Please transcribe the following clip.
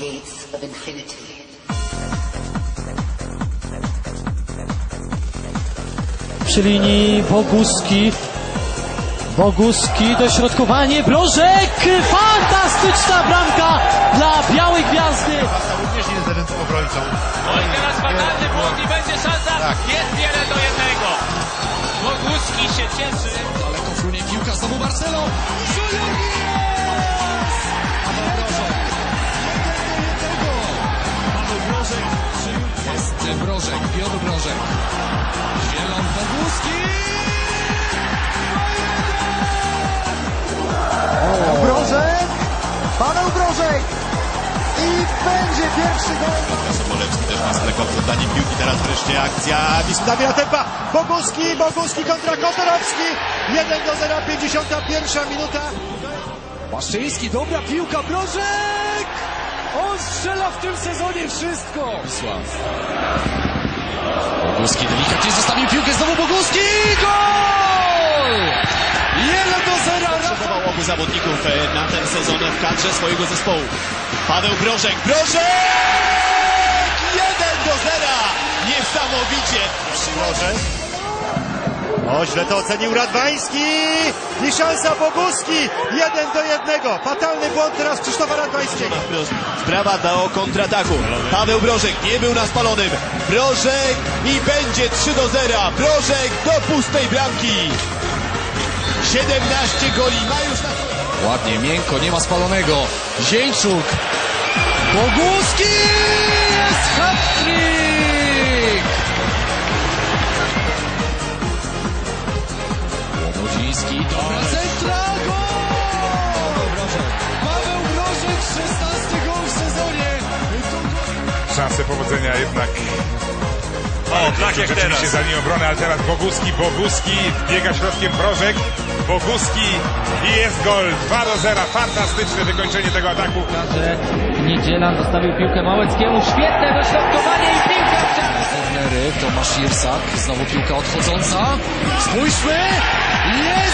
gates of infinity. przy linii Boguski. Boguski, dośrodkowanie, Brożek! Fantastyczna bramka dla Białej Gwiazdy! Również nie jest jeden obrońcą. I teraz fatalny błąd i będzie szansa. Tak. Jest wiele do jednego. Boguski się cieszy. Daleko frunie piłka, znowu Marcelo. Brożek, Piotr Brożek. Zielon Boguski. Brożek! Paweł Brożek! I będzie pierwszy gol! Sobolewski też ma lekko oddanie piłki. Teraz wreszcie akcja. Wisła nabiera tempa. Boguski, Boguski kontra Kotorowski. 1 do 0, 51 minuta. Paszczyński, dobra piłka, Brożek! On strzela w tym sezonie wszystko! Wisław. Boguski delikatnie zostawił piłkę, znowu Boguski. Gol! 1 do 0. Rafał Potrzebował obu zawodników e, na ten sezon w kadrze swojego zespołu. Paweł Brożek. Brożek! 1 do 0. Niesamowicie. Brożek. O, źle to ocenił Radwański. I szansa Boguski. 1 do 1. Fatalny błąd teraz Krzysztofa Radwańskiego. Sprawa do kontrataku. Paweł Brożek nie był na spalonym. Brożek i będzie 3 do 0. Brożek do pustej bramki. 17 goli ma już na. Ładnie, miękko, nie ma spalonego. Zieńczuk. Boguski! Łomodziński, dobra centra, gol! Paweł Brożek, 16 gol w sezonie. szansę powodzenia jednak. O, tak jak teraz. za linią obrony, ale teraz Boguski, Boguski, biega środkiem Brożek, Boguski i jest gol 2 do 0. Fantastyczne wykończenie tego ataku. że Niedzielan zostawił piłkę Małeckiemu, świetne dośrodkowanie i piłka w ciało. Kornery, Tomasz Jirsak, znowu piłka odchodząca. Spójrzmy! Jest